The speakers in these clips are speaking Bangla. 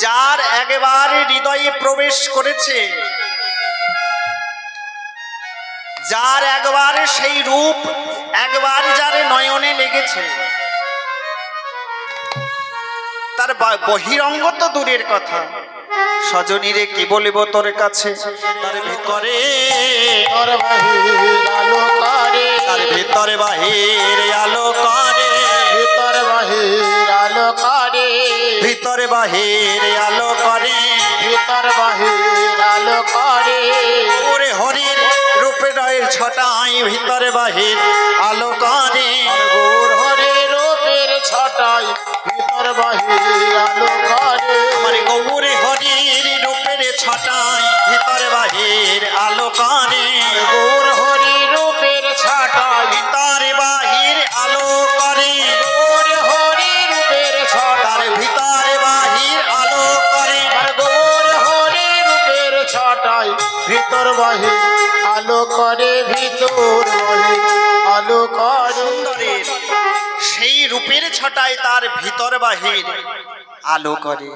যার একেবারে হৃদয়ে প্রবেশ করেছে যার একবারে সেই রূপ একবার যার নয়নে লেগেছে তার বহিরঙ্গ তো দূরের কথা সজনীরে কি বলিব তোর কাছে? তার ভিতরে তোর বাহির আলো করে। তার ভিতরে বাহির আলো করে। ভিতর বাহির আলো করে। ভিতরে বাহির আলো করে। ভিতর বাহির আলো করে। ওরে হরির রূপে রয়ের ছটাই ভিতরে বাহির আলো করে। গোর হরে রূপের ছটাই ভিতর বাহির আলো করে। আমার গৌরে হরির রূপের ছটাই ভিতরে বাহির আলো করে। গোর হরি বাহির আলো করে ভিতর বাহির আলো করে। সেই রূপের ছটায় তার ভিতর বাহির, আলো করে।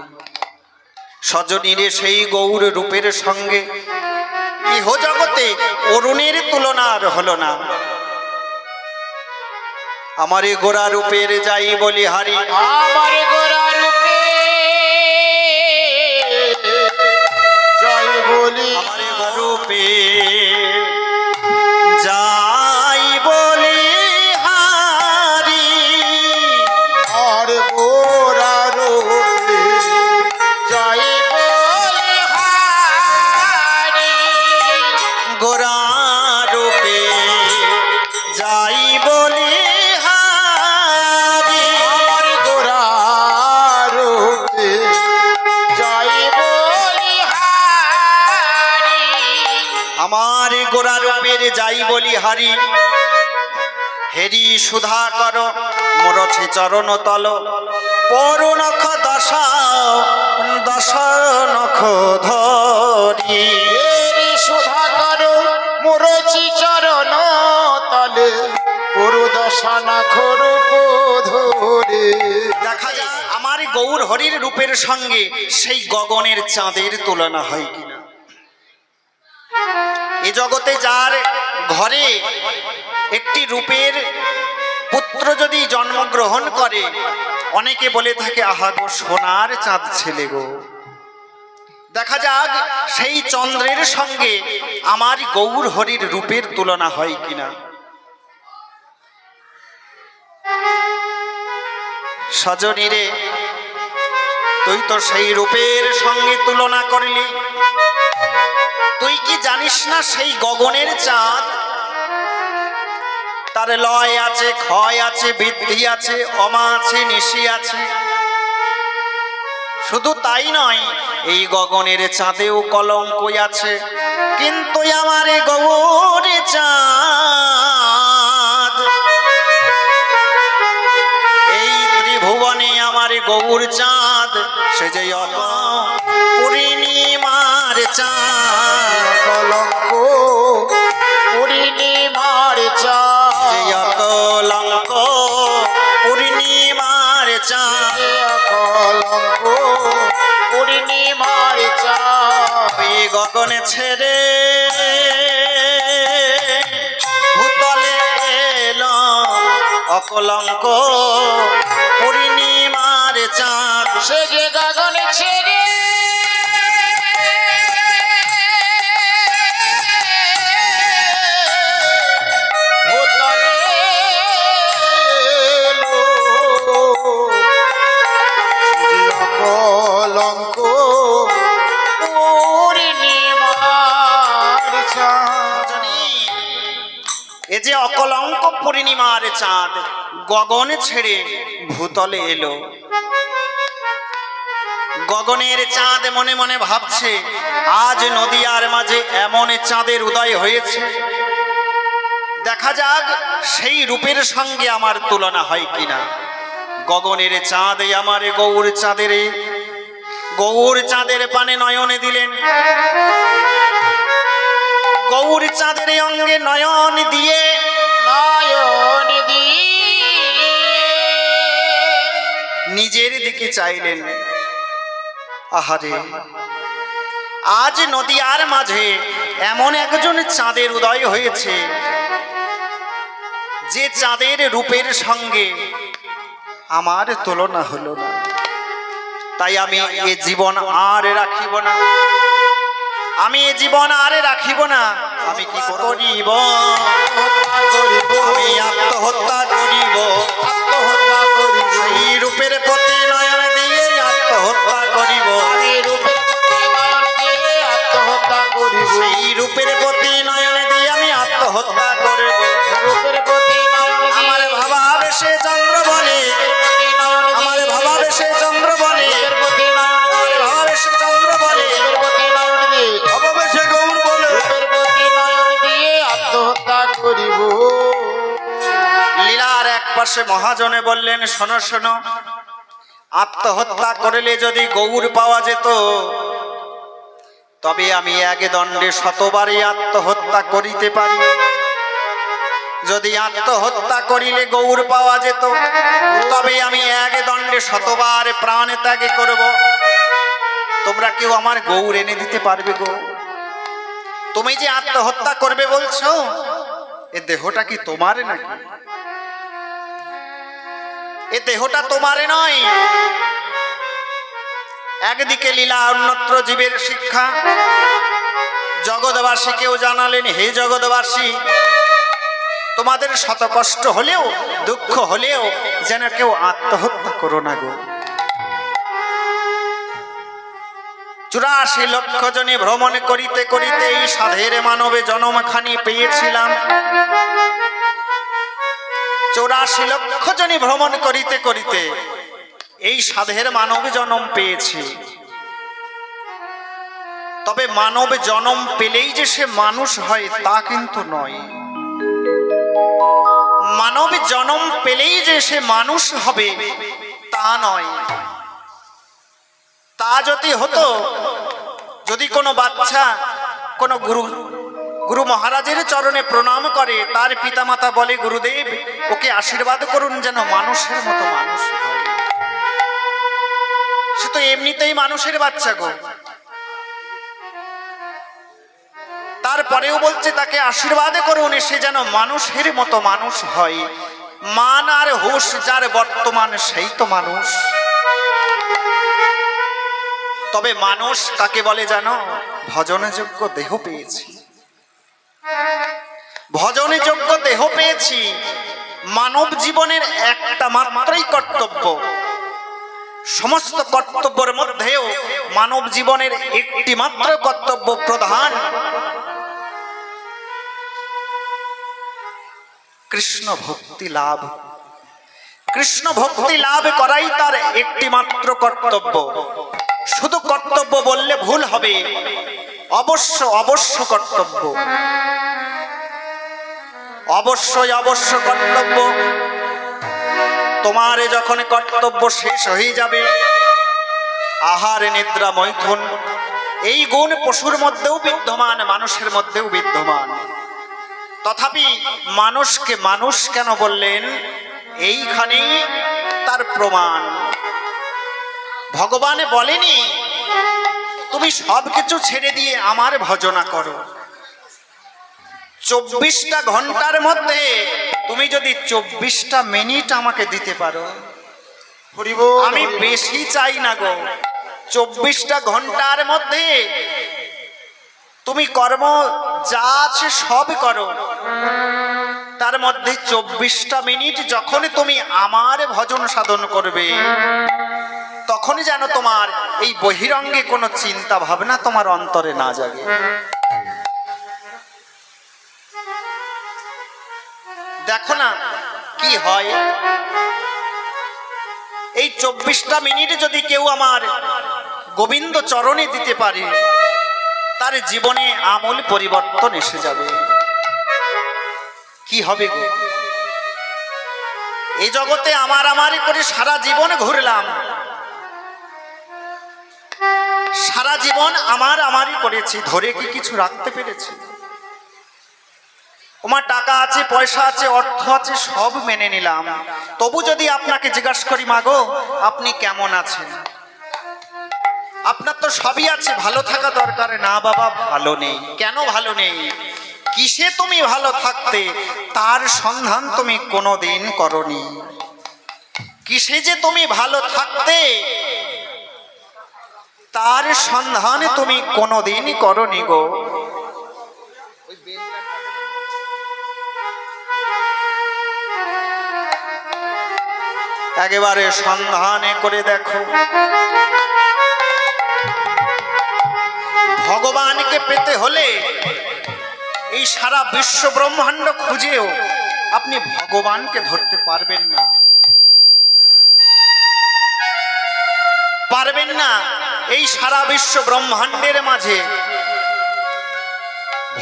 সজনীরে সেই গৌর রূপের সঙ্গে ইহ জগতে অরুণের তুলনা আর হলো না। আমার গোড়া রূপের যাই বলি হারি। আমার গোরা আমার গোরা রূপের যাই বলি হারি। হেরি সুধা কর মোরছে চরণ তল। পর নখ দশ দশ নখ ধরি। এরি সুধা করো মুরচি চরণ তলে। নখ খরুপ ধরে। দেখা যায় আমার গৌর হরির রূপের সঙ্গে সেই গগনের চাঁদের তুলনা হয় কিনা। জগতে যার ঘরে একটি রূপের পুত্র যদি জন্মগ্রহণ করে, অনেকে বলে থাকে, আহা গো, সোনার চাঁদ ছেলে গো। দেখা যাক সেই চন্দ্রের সঙ্গে আমার গৌর হরির রূপের তুলনা হয় কিনা। সজনীরে তুই তো সেই রূপের সঙ্গে তুলনা করলি। তুই কি জানিস না সেই গগনের চাঁদ? তার লয় আছে, ক্ষয় আছে, বৃদ্ধি আছে, অমা আছে, নিশি আছে। শুধু তাই নয়, এই গগনের চাঁদেও কলঙ্ক আছে। কিন্তু আমার এই গগনের চাঁদ। এই ত্রিভুবনে আমার গৌর চাঁদ, সে যে অত চাঁদ কলঙ্ক পূর্ণিমার চাঁদ কলঙ্ক পূর্ণিমার ওই গগনে ছেড়ে ভূতলে এলো অকলঙ্ক। পূর্ণিমার চাঁদ সে যে গগন ছেড়ে যে অকলঙ্ক পূর্ণিমার চাঁদ গগনে ছেড়ে ভূতলে এলো। গগনের চাঁদ মনে মনে ভাবছে, আজ নদিয়ার মাঝে এমন চাঁদের উদয় হয়েছে। দেখা যাক সেই রূপের সঙ্গে আমার তুলনা হয় কিনা। গগনের চাঁদ আমার গৌর চাঁদের গৌর চাঁদের পানে নয়নে দিলেন। গৌর চাঁদের অঙ্গে নয়ন দিয়ে নয়ন দিয়ে। নিজের দিকে চাইলেন। আহারে আজ নদীয়ার মাঝে এমন একজন চাঁদের উদয় হয়েছে যে চাঁদের রূপের সঙ্গে আমার তুলনা হলো না। তাই আমি এ জীবন আর রাখিব না। আমি এ জীবন আরে রাখিব না। আমি কি করিব। আমি আত্মহত্যা করিব। পাশে মহাজনে বললেন, শোনো শোনো, আত্মহত্যা করলে যদি গৌর পাওয়া যেত, তবে আমি এক দণ্ডে শতবারই আত্মহত্যা করিতে পারি। যদি আত্মহত্যা করিলে গৌর পাওয়া যেত, তবে আমি এক দণ্ডে শতবার প্রাণ ত্যাগে করব। তোমরা কেউ আমার গৌর এনে দিতে পারবে গো। তুমি যে আত্মহত্যা করবে বলছো, এ দেহটা কি তোমার নাকি? এ দেহটা তোমারে নয়। একদিকে লীলা অন্যত্র জীবের শিক্ষা। জগৎবাসীকেও জানালেন, হে জগৎবাসী, তোমাদের শত কষ্ট হলেও, দুঃখ হলেও যেন কেউ আত্মহত্যা করো না গো। চুরাশি লক্ষ জনে ভ্রমণ করিতে করিতে এই সাধের মানবে জনমখানি পেয়েছিলাম। চৌরাশি লক্ষ জনই ভ্রমণ করিতে করিতে এই সাধের মানব জনম পেয়েছি। তবে মানব জনম পেলেই যে সে মানুষ হয় তা কিন্তু নয়। মানব জনম পেলেই যে সে মানুষ হবে তা নয়। তা যদি হতো, যদি কোনো বাচ্চা, কোনো গুরু গুরু মহারাজের চরণে প্রণাম করে, তার পিতামাতা বলে, গুরুদেব, ওকে আশীর্বাদ করুন যেন মানুষের মতো মানুষ সে তো এমনিতেই মানুষের বাচ্চা গো। তারপরেও বলছে, তাকে আশীর্বাদ করুন সে যেন মানুষের মতো মানুষ হয়। মান আর হুশ যার বর্তমান, সেই তো মানুষ। তবে মানুষ কাকে বলে জানো? ভজনযোগ্য দেহ পেয়েছি। ভজনে যোগ্য দেহ পেয়েছি। মানব জীবনের একটা মাত্রই কর্তব্য। সমস্ত কর্তব্যের মধ্যেও মানব জীবনের একটি মাত্র কর্তব্য প্রধান। কৃষ্ণ ভক্তি লাভ। কৃষ্ণ ভক্তি লাভ করাই তার একটি মাত্র কর্তব্য। শুধু কর্তব্য বললে ভুল হবে। অবশ্য অবশ্য কর্তব্য। অবশ্যই অবশ্য কর্তব্য। তোমার যখন কর্তব্য শেষ হয়ে যাবে, আহার নিদ্রা মৈথুন। এই গুণ পশুর মধ্যেও বিদ্যমান, মানুষের মধ্যেও বিদ্যমান। তথাপি মানুষকে মানুষ কেন বললেন? এইখানেই তার প্রমাণ। ভগবান বলেনি তুমি সব কিছু ছেড়ে দিয়ে আমার ভজনা করো। চব্বিশটা ঘণ্টার মধ্যে তুমি যদি চব্বিশটা মিনিট আমাকে দিতে পারো। আমি বেশি চাই না গো। চব্বিশটা ঘণ্টার মধ্যে তুমি কর্ম যা আছে সব করো। তার মধ্যে চব্বিশটা মিনিট যখন তুমি আমার ভজন সাধন করবে তখনই যেন তোমার এই বহিরঙ্গে কোনো চিন্তা ভাবনা তোমার অন্তরে না জাগে। দেখো না কি হয়। এই চব্বিশটা মিনিট যদি কেউ আমার গোবিন্দ চরণে দিতে পারে, তার জীবনে আমূল পরিবর্তন এসে যাবে। কি হবে গো? এই জগতে আমার আমারই করে সারা জীবন ঘুরলাম। সারা জীবন আমার আমারই করেছি, ধরে কি কিছু রাখতে পেরেছি? তোমার টাকা আছে, পয়সা আছে, অর্থ আছে, সব মেনে নিলাম। তবু যদি আপনাকে জিজ্ঞাসা করি মাগো আপনি কেমন আছেন? আপনার তো সবই আছে, ভালো থাকা দরকার। না বাবা, ভালো নেই। কেন ভালো নেই? কিসে তুমি ভালো থাকতে? তার সন্ধান তুমি কোনোদিন করনি। কিসে যে তুমি ভালো থাকতে? তার সন্ধান তুমি কোনোদিন করনি গো। একেবারে সন্ধানে করে দেখো। ভগবানকে পেতে হলে এই সারা বিশ্ব ব্রহ্মাণ্ড খুঁজেও আপনি ভগবানকে ধরতে পারবেন না। পারবেন না। এই সারা বিশ্ব ব্রহ্মাণ্ডের মাঝে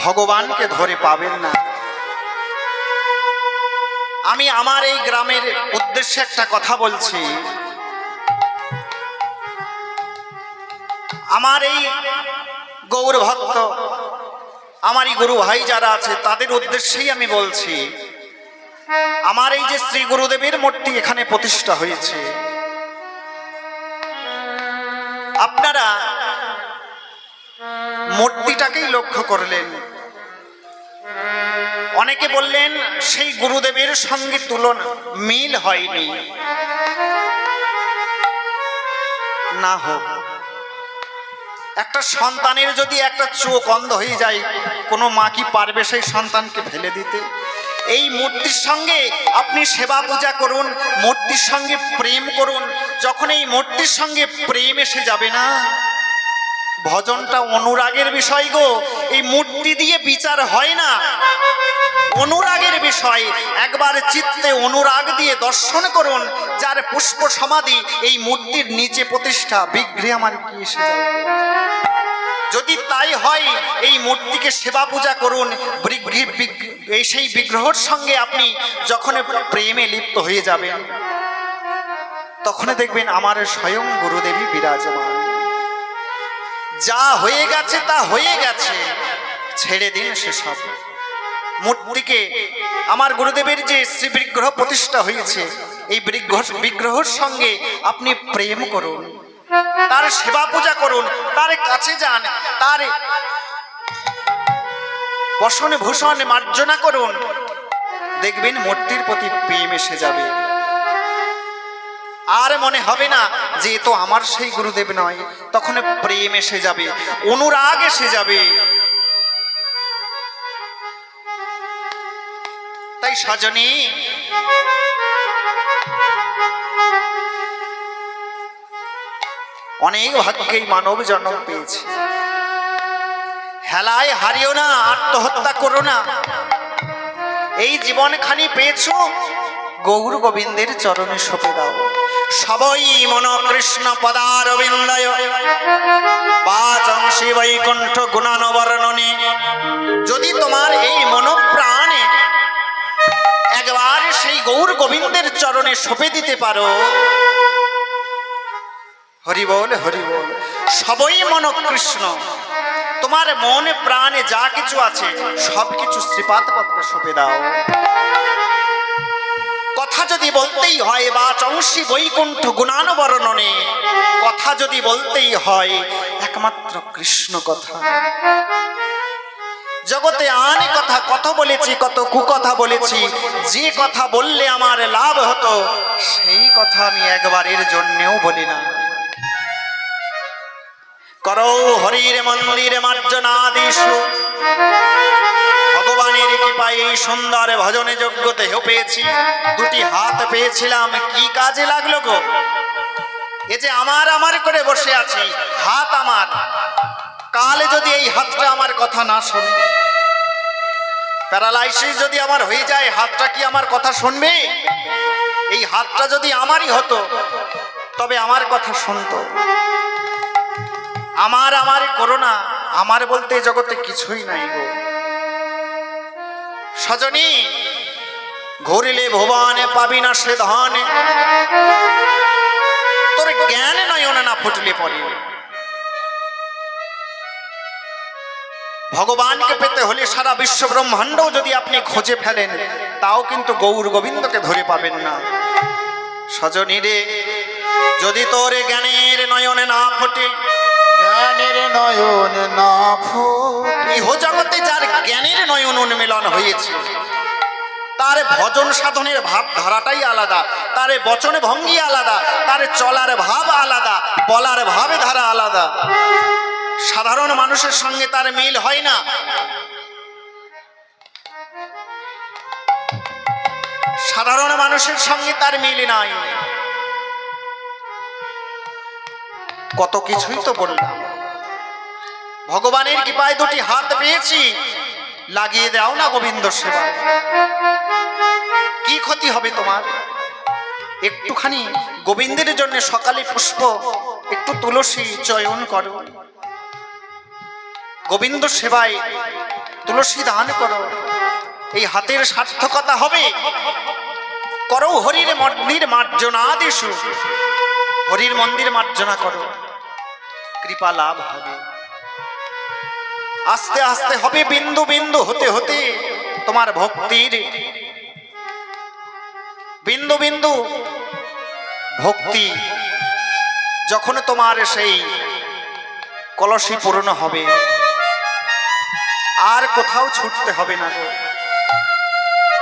ভগবানকে ধরে পাবেন না। আমি আমার এই গ্রামের উদ্দেশ্যে একটা কথা বলছি। আমার এই গৌর ভক্ত, আমারই গুরু ভাই যারা আছে, তাদের উদ্দেশ্যেই আমি বলছি, আমার এই যে শ্রী গুরুদেবের মূর্তি এখানে প্রতিষ্ঠা হয়েছে। আপনারা মূর্তিটাকেই লক্ষ্য করলেন। অনেকে বললেন, সেই গুরুদেবের সঙ্গে তুলনা, মিল হয়নি। না হোক। একটা সন্তানের যদি একটা চোখ অন্ধ হয়ে যায়, কোনো মা কি পারবে সেই সন্তানকে ফেলে দিতে? এই মূর্তির সঙ্গে আপনি সেবা পূজা করুন, মূর্তির সঙ্গে প্রেম করুন। যখন এই মূর্তির সঙ্গে প্রেম এসে যাবে না, ভজনটা অনুরাগের বিষয় গো। এই মূর্তি দিয়ে বিচার হয় না। অনুরাগের বিষয়। একবার চিত্তে অনুরাগ দিয়ে দর্শন করুন, যার পুষ্প সমাধি এই মূর্তির নিচে প্রতিষ্ঠা। বিগ্রহে আমার কি এসে যাবে? যদি তাই হয়, এই মূর্তিকে সেবা পূজা করুন। এই সেই বিগ্রহর সঙ্গে আপনি যখন প্রেমে লিপ্ত হয়ে যাবেন তখন দেখবেন আমার স্বয়ং গুরুদেবী বিরাজমান। যা হয়ে গেছে, তা হয়ে গেছে, ছেড়ে দিন সেসব। মূর্তিকে আমার গুরুদেবের যে শ্রী বিগ্রহ প্রতিষ্ঠা হয়েছে, এই বিগ্রহ বিগ্রহর সঙ্গে আপনি প্রেম করুন। তার সেবা পূজা করুন, তার কাছে যান, তার বসনে ভূষণ মার্জনা করুন। দেখবেন মূর্তির প্রতি প্রেম এসে যাবে। আর মনে হবে না যে তো আমার সেই গুরুদেব নয়, তখন প্রেম এসে যাবে, অনুরাগ এসে যাবে। তাই সজনী অনেক ভাগ্যেই মানব জন্ম পেয়েছে। হেলায় হারিও না, আত্মহত্যা করো না। এই জীবনখানি পেয়েছ? গৌর গোবিন্দের চরণে সপে দাও। সবই মন কৃষ্ণ পদারবিন্দয়। বাচং শিবৈকুণ্ঠ গুণানবর্ণনে। যদি তোমার এই মনোপ্রাণে একবার সেই গৌর গোবিন্দের চরণে সপে দিতে পারো হরি বল হরি বল। সবই মন কৃষ্ণ তোমার মনে প্রাণে যা কিছু আছে, সব কিছু শ্রীপাদ পদ্মে সপে দাও। কথা যদি বলতেই হয় বা চংসী বৈকুণ্ঠ গুণানুবর্ণনে। কথা যদি বলতেই হয়, একমাত্র কৃষ্ণ কথা। জগতে আনে কথা, কত বলেছি, কত কুকথা বলেছি, যে কথা বললে আমার লাভ হতো, সেই কথা আমি একবারের জন্যেও বলি না। করো, হরির মন্দির মার্জনাদিশু ভগবানের কৃপায় এই সুন্দর ভজনে যোগ্য দেহ পেয়েছি, দুটি হাত পেয়েছিলাম, কি কাজে লাগল গো? এ যে আমার আমার করে বসে আছি, হাত আমার। কালে যদি এই হাতটা আমার কথা না শোনে, প্যারালাইসিস যদি আমার হয়ে যায়, হাতটা কি আমার কথা শুনবে? এই হাতটা যদি আমারই হতো, তবে আমার কথা শুনতো। আমার আমার করোনা, আমার বলতে জগতে কিছুই নাই গো। সজনী, ঘুরিলে ভুবনে পাবি না সে ধনে। তোর জ্ঞান নয়নে না ফুটলে পড়ে ভগবানকে পেতে হলে সারা বিশ্ব ব্রহ্মাণ্ডও যদি আপনি খোঁজে ফেলেন, তাও কিন্তু গৌর গোবিন্দকে ধরে পাবেন না। সজনী রে, যদি তোর জ্ঞানের নয়নে না ফোটে নয়ন না ইহ জগতে যার জ্ঞানের নয়ন উন্মিলন হয়েছে, তার ভজন সাধনের ভাব ধারাটাই আলাদা, তার বচন ভঙ্গি আলাদা, তার চলার ভাব আলাদা, বলার ভাবে ধারা আলাদা। সাধারণ মানুষের সঙ্গে তার মিল হয় না। সাধারণ মানুষের সঙ্গে তার মিল নাই। কত কিছুই তো বললাম। ভগবানের কৃপায় দুটি হাত পেয়েছি। লাগিয়ে দাও না গোবিন্দ সেবা। কি ক্ষতি হবে তোমার? একটুখানি গোবিন্দের জন্য সকালে পুষ্প, একটু তুলসী চয়ন করো। গোবিন্দ সেবায় তুলসী দান করো। এই হাতের সার্থকতা হবে। করো হরির মন্দির মার্জনা দিশু হরির মন্দির মার্জনা করো। কৃপা লাভ হবে। আস্তে আস্তে হবে, বিন্দু বিন্দু হতে হতে তোমার ভক্তির বিন্দু বিন্দু ভক্তি যখন তোমার সেই কলসি পূর্ণ হবে, আর কোথাও ছুটতে হবে না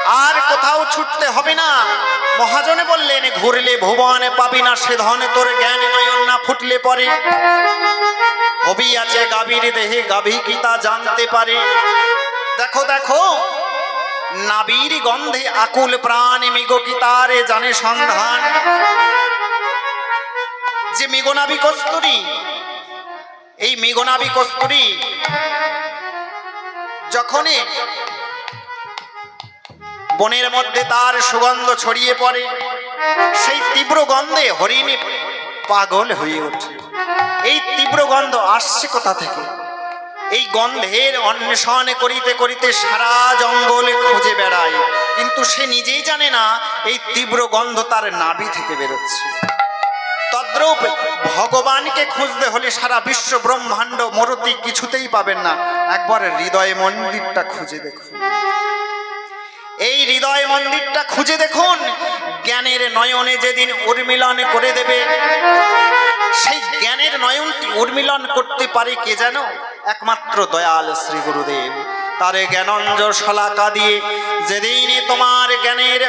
আর কোথাও ছুটতে হবে না। মহাজনে বললেন, ঘুরলে ভুবনে পাবি না সে ধনে তোর জ্ঞান নয়ন না ফুটলে পরে। হবি আছে গাভীর দেহে, গাভী কি তা জানতে পারে? দেখো দেখো, নাবির গন্ধে আকুল প্রাণ, মিগো কি তারে জানে সন্ধান? যে মিগনাবি কস্তুরি, এই মিগনাবি কস্তুরি, যখনই বনের মধ্যে তার সুগন্ধ ছড়িয়ে পড়ে। সেই তীব্র গন্ধে হরিণী পাগল হয়ে ওঠে। এই তীব্র গন্ধ আসছে কোথা থেকে? এই গন্ধের অন্বেষণ করিতে করিতে সারা জঙ্গলে খুঁজে বেড়ায়। কিন্তু সে নিজেই জানে না, এই তীব্র গন্ধ তার নাভি থেকে বেরোচ্ছে। তদ্রূপ ভগবানকে খুঁজতে হলে সারা বিশ্ব ব্রহ্মাণ্ড মরতি কিছুতেই পাবেন না। একবার হৃদয় মন্দিরটা খুঁজে দেখুন। এই হৃদয় মন্দিরটা খুঁজে দেখুন। জ্ঞানের নয়নে যেদিন উর্মিলন করে দেবে। সেই জ্ঞানের নয়নটি উর্মিলন করতে পারে কে যেন? একমাত্র দয়াল শ্রী গুরুদেব। তারে জ্ঞানঞ্জ শলাকা দিয়ে যেদিন তোমার জ্ঞানের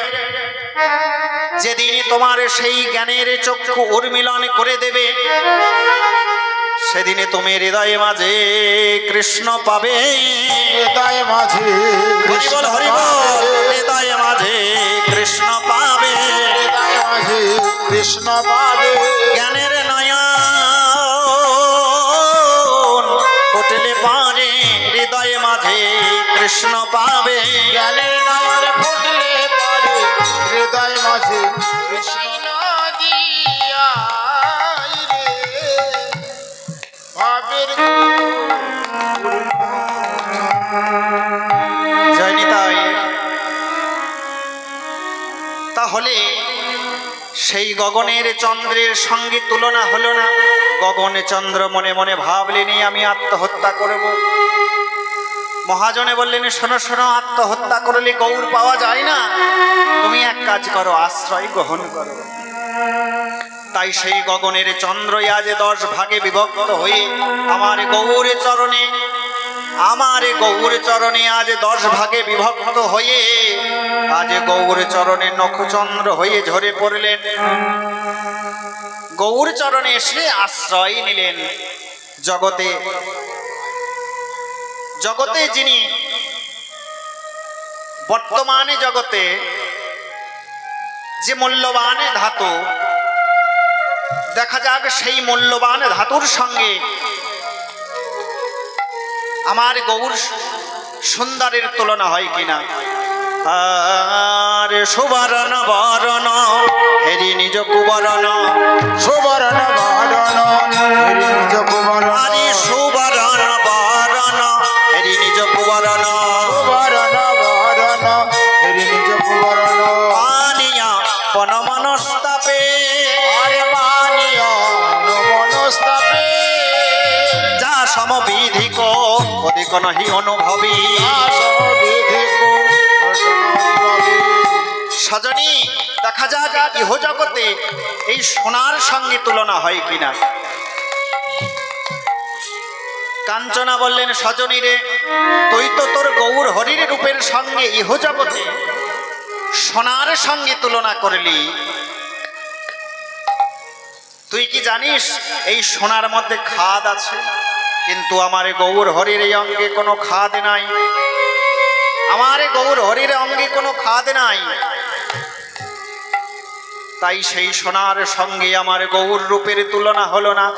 যেদিন তোমার সেই জ্ঞানের চক্ষু উর্মিলন করে দেবে সেদিনে তুমি হৃদয়ে মাঝে কৃষ্ণ পাবে। হৃদয় মাঝে হরিবল হরিবল হৃদয়ে মাঝে কৃষ্ণ পাবে। হৃদয় মাঝে কৃষ্ণ পাবে। জ্ঞানের নয়ন ফুটলে পারে হৃদয়ে মাঝে কৃষ্ণ পাবে। জ্ঞানের নয়ন ফুটলে পারে হৃদয় মাঝে তাহলে সেই গগনের চন্দ্রের সঙ্গে তুলনা হলো না। গগনে চন্দ্র মনে মনে ভাবলেনি আমি আত্মহত্যা করব। মহাজনে বললেন, শোনো শোনো, আত্মহত্যা করলে গৌর পাওয়া যায় না। তুমি এক কাজ করো, আশ্রয় গ্রহণ করো। তাই সেই গগনের চন্দ্রই আজ দশ ভাগে বিভক্ত হয়ে আমার গৌর চরণে, আমার গৌর চরণে আজ দশ ভাগে বিভক্ত হয়ে আজ গৌর চরণে নখচন্দ্র হয়ে ঝরে পড়লেন। গৌর চরণে এসে আশ্রয় নিলেন। জগতে জগতে যিনি বর্তমানে জগতে যে মূল্যবান ধাতু, দেখা যাক সেই মূল্যবান ধাতুর সঙ্গে আমার গৌর সুন্দরের তুলনা হয় কিনা। আর সুবরণ বরণ হেরি নিজ কুবরণ সুবর্ণ বরণ হরি নিজ কুবরণ। আরে সুবরণ বরণ হেরি নিজ কুবরণ। সুবর্ণ বরণ হরি নিজ কুবরণ। আনিয়া পনমনস্তাপে আরে মানিয় মনস্তাপে। যা সমবিধিক অধিক নহি অনুভবী। সজনী। দেখা যাক ইহ জগতে এই সোনার সঙ্গে তুলনা হয় কিনা। কাঞ্চনা বললেন, সজনী রে, তুই তো তোর গৌর হরির রূপের সঙ্গে ইহ জগতে সোনার সঙ্গে তুলনা করলি। তুই কি জানিস, এই সোনার মধ্যে খাদ আছে? কিন্তু আমার গৌর হরির এই অঙ্গে কোনো খাদ নাই। আমার গৌর হরির অঙ্গে কোনো খাদ নাই। তাই সেই সোনার সঙ্গে আমার গৌর রূপের তুলনা হলো না।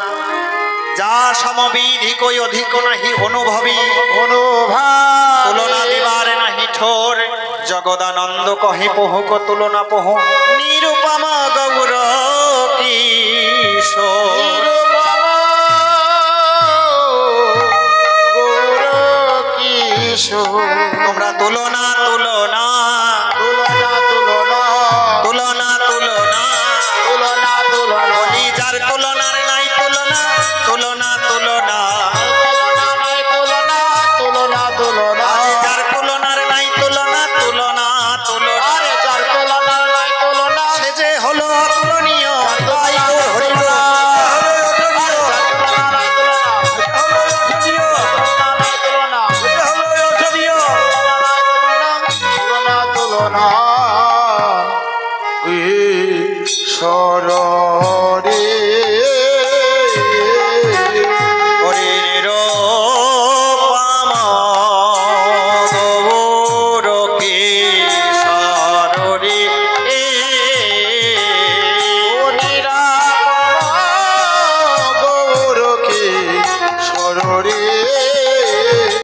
যা সমবিধিকই অধিক নাহি অনুভবী। অনুভাব। তুলনা দিবার নাহি ঠোর। জগদানন্দ কহে পহুক তুলনা পহ। নিরুপম গৌর কিশোর নিরুপম গৌর কিশোর তোমরা তুলনা তুলনা। তার তুলনার